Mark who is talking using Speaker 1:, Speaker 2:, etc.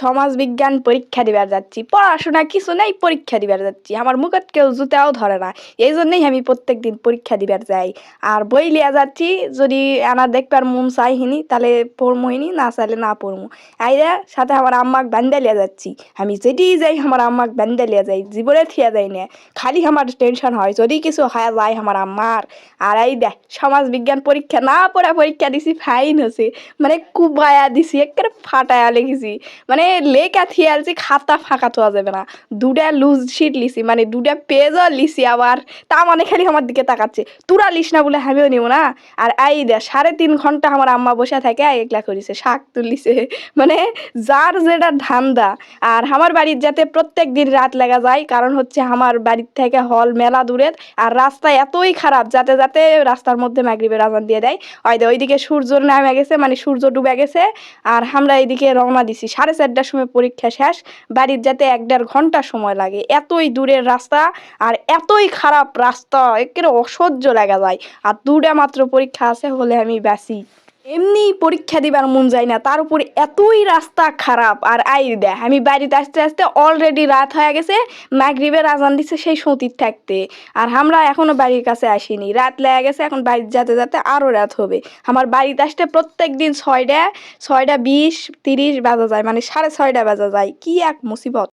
Speaker 1: সমাজ বিজ্ঞান পরীক্ষা দিবার যাচ্ছি, পড়াশোনা কিছু নেই, পরীক্ষা দিবার যাচ্ছি। আমার মুখত কেউ জুতাও ধরে না এই জন্যই আমি প্রত্যেক দিন পরীক্ষা দিবার যাই। আর বই লিয়া যাচ্ছি, যদি আনা দেখবার মন চাইহিনি, তাহলে পড়মহিনি না চাইলে না পড়মু। আইরা সাথে আমার আম্মাক বান্দা লিয়া যাচ্ছি। আমি যেটি যাই, আমার আম্মাক বান্দা লিয়া যাই, জীবনে থিয়া যাই না। খালি আমার টেনশন হয়, যদি কিছু হয়ে, যায় আমার আম্মার। আর এই দেখ সমাজ বিজ্ঞান পরীক্ষা না পড়া পরীক্ষা দিছি, ফাইন হচ্ছে মানে কুবায়া দিছি, একেবারে ফাটায়া লিখেছি মানে লেখা থিয়ে আলছি খাতা ফাঁকা থোয়া যাবে না। দুটা লুজ শিট লিছি মানে দুটা পেজও লিছি আবার। তা মানে খালি আমার দিকে তাকাচ্ছে। তোরা লিস না বলে আমিও নিব না। আর আই দে সাড়ে তিন ঘণ্টা আমার আম্মা বসে থাকে একলা করিছে, শাক তুলিছে। মানে যার যেটা ধান্দা। আর আমার বাড়ির যাতে প্রত্যেক দিন রাত লাগা যায়, কারণ হচ্ছে আমার বাড়ির থেকে হল মেলা দূরের, আর রাস্তা এতই খারাপ, যাতে যাতে রাস্তার মধ্যে মাগরিবের আজান দিয়ে দেয়। ওই ওইদিকে সূর্য নামে গেছে মানে সূর্য ডুবে গেছে, আর আমরা এইদিকে রওনা দিছি। সাড়ে চারটার সময় পরীক্ষা শেষ, বাড়ির যাতে এক দেড় ঘণ্টা সময় লাগে। এতই দূরের রাস্তা আর এতই খারাপ রাস্তা, একেবারে অসহ্য লাগা যায়। আর দুটা মাত্র পরীক্ষা আছে হলে আমি বাসি। এমনি পরীক্ষা দিবার মন যায় না। তার উপর এতই রাস্তা খারাপ। আর আই দেয় আমি বাড়িতে আসতে আসতে অলরেডি রাত হয়ে গেছে মাগরিবের আজান দিছে সেই সতীর থাকতে। আর আমরা এখনও বাড়ির কাছে আসিনি। রাত লেগে গেছে, এখন বাড়িতে যেতে যেতে আরও রাত হবে। আমার বাড়িতে আসতে প্রত্যেক দিন ছয়টা ছয়টা বিশ, তিরিশ বাজা যায় মানে সাড়ে ছয়টা বাজা যায়। কি এক মুসিবত।